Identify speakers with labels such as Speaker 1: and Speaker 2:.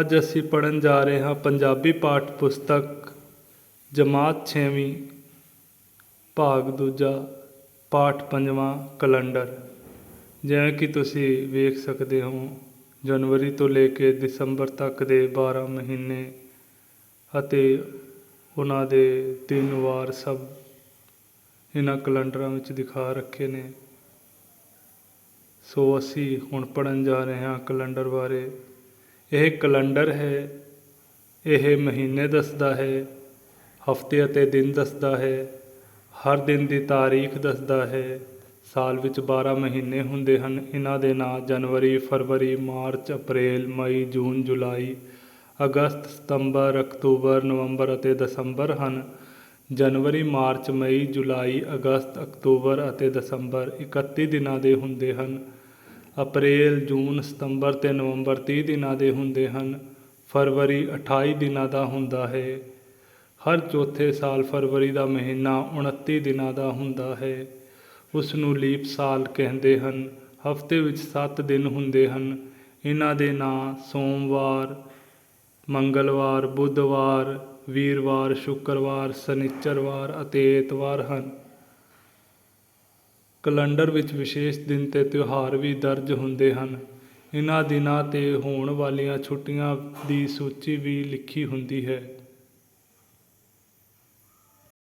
Speaker 1: ਅੱਜ ਅਸੀਂ ਪੜ੍ਹਨ ਜਾ ਰਹੇ ਹਾਂ ਪੰਜਾਬੀ ਪਾਠ ਪੁਸਤਕ ਜਮਾਤ 6ਵੀਂ ਭਾਗ ਦੂਜਾ, ਪਾਠ ਪੰਜਵਾਂ, ਕੈਲੰਡਰ। ਜਿਵੇਂ ਕਿ ਤੁਸੀਂ ਵੇਖ ਸਕਦੇ ਹੋ, ਜਨਵਰੀ ਤੋਂ ਲੈ ਕੇ ਦਸੰਬਰ ਤੱਕ ਦੇ 12 ਮਹੀਨੇ ਅਤੇ ਉਹਨਾਂ ਦੇ ਦਿਨ ਵਾਰ ਸਭ ਇਹਨਾਂ ਕੈਲੰਡਰਾਂ ਵਿੱਚ ਦਿਖਾ ਰੱਖੇ ਨੇ। ਸੋ ਅਸੀਂ ਹੁਣ ਪੜ੍ਹਨ ਜਾ ਰਹੇ ਹਾਂ ਕੈਲੰਡਰ ਬਾਰੇ। ਇਹ ਕੈਲੰਡਰ ਹੈ, ਇਹ ਮਹੀਨੇ ਦੱਸਦਾ ਹੈ, ਹਫ਼ਤੇ ਅਤੇ ਦਿਨ ਦੱਸਦਾ ਹੈ, ਹਰ ਦਿਨ ਦੀ ਤਾਰੀਖ ਦੱਸਦਾ ਹੈ, ਸਾਲ ਵਿੱਚ 12 ਮਹੀਨੇ ਹੁੰਦੇ ਹਨ। ਇਹਨਾਂ ਦੇ ਨਾਂ ਜਨਵਰੀ, ਫਰਵਰੀ, ਮਾਰਚ, ਅਪ੍ਰੈਲ, ਮਈ, ਜੂਨ, ਜੁਲਾਈ, ਅਗਸਤ, ਸਤੰਬਰ, ਅਕਤੂਬਰ, ਨਵੰਬਰ ਅਤੇ ਦਸੰਬਰ ਹਨ। ਜਨਵਰੀ, ਮਾਰਚ, ਮਈ, ਜੁਲਾਈ, ਅਗਸਤ, ਅਕਤੂਬਰ ਅਤੇ ਦਸੰਬਰ 31 ਦਿਨਾਂ ਦੇ ਹੁੰਦੇ ਹਨ। ਅਪ੍ਰੈਲ, ਜੂਨ, ਸਤੰਬਰ ਤੇ ਨਵੰਬਰ 30 ਦਿਨਾਂ ਦੇ ਹੁੰਦੇ ਹਨ। ਫਰਵਰੀ 28 ਦਿਨਾਂ ਦਾ ਹੁੰਦਾ ਹੈ। ਹਰ ਚੌਥੇ ਸਾਲ ਫਰਵਰੀ ਦਾ ਮਹੀਨਾ 29 ਦਿਨਾਂ ਦਾ ਹੁੰਦਾ ਹੈ। ਉਸ ਨੂੰ ਲੀਪ ਸਾਲ ਕਹਿੰਦੇ ਹਨ। ਹਫ਼ਤੇ ਵਿੱਚ 7 ਦਿਨ ਹੁੰਦੇ ਹਨ। ਇਹਨਾਂ ਦੇ ਨਾਂ ਸੋਮਵਾਰ, ਮੰਗਲਵਾਰ, ਬੁੱਧਵਾਰ, ਵੀਰਵਾਰ, ਸ਼ੁੱਕਰਵਾਰ, ਸ਼ਨਿਚਰਵਾਰ ਅਤੇ ਐਤਵਾਰ ਹਨ। ਕੈਲੰਡਰ ਵਿੱਚ ਵਿਸ਼ੇਸ਼ ਦਿਨ ਅਤੇ ਤਿਉਹਾਰ ਵੀ ਦਰਜ ਹੁੰਦੇ ਹਨ। ਇਹਨਾਂ ਦਿਨਾਂ ਤੇ ਹੋਣ ਵਾਲੀਆਂ ਛੁੱਟੀਆਂ ਦੀ ਸੂਚੀ ਵੀ ਲਿਖੀ ਹੁੰਦੀ ਹੈ।